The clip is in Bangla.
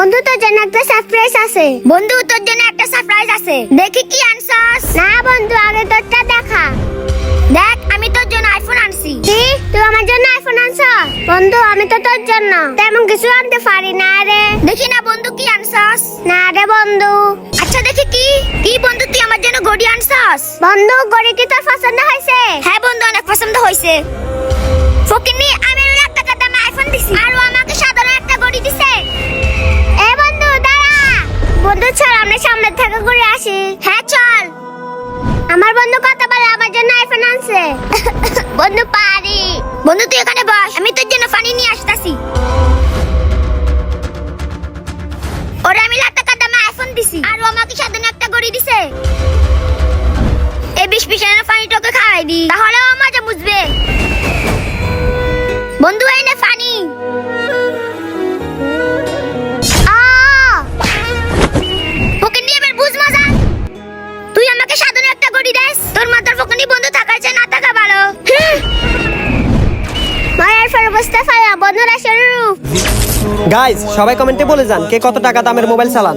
বন্ধু, তোর জন্য একটা সারপ্রাইজ আছে। বন্ধু, তোর জন্য একটা সারপ্রাইজ আছে। দেখি কি আনছস না বন্ধু আগে তোরটা দেখা। দেখ, আমি তোর জন্য আইফোন আনছি। কি? তুই আমার জন্য আইফোন আনছ বন্ধু, আমি তো তোর জন্য। তেমন কিছু আনতে পারি না রে। দেখি না বন্ধু, কি আনছস না রে বন্ধু। আচ্ছা দেখি কি? কি বন্ধু, তুই আমার জন্য ঘড়ি আনছস? বন্ধু ঘড়ি তোর পছন্দ হয়েছে? হ্যাঁ বন্ধু, অনেক পছন্দ হয়েছে। ফকিনি আমি এক টাকা আইফোন দিছি। আর চল আমরা সামনে থেকে ঘুরে আসি। হ্যাঁ চল। আমার বন্ধু কথা বলে আমার জন্য আইফোন আনছে। বন্ধু পারি। বন্ধু তুই এখানে বস। আমি তোর জন্য পানি নিয়ে আসতাছি। ওরা আমি লাখ টাকা দামে আইফোন দিছি। আর ও আমাকে সাধারণ একটা ঘড়ি দিছে। এই বিশ পিসের পানি তোকে খাওয়াই দি। তাহলে দেস তোর মাথার ফকনি বন্ধু থাকার চেয়ে না থাকা ভালো। মায়ের ফের বসতে ফায়া বন্ধুরা শুরু গাইজ সবাই কমেন্টে বলে যান কে কত টাকা দামের মোবাইল চালান।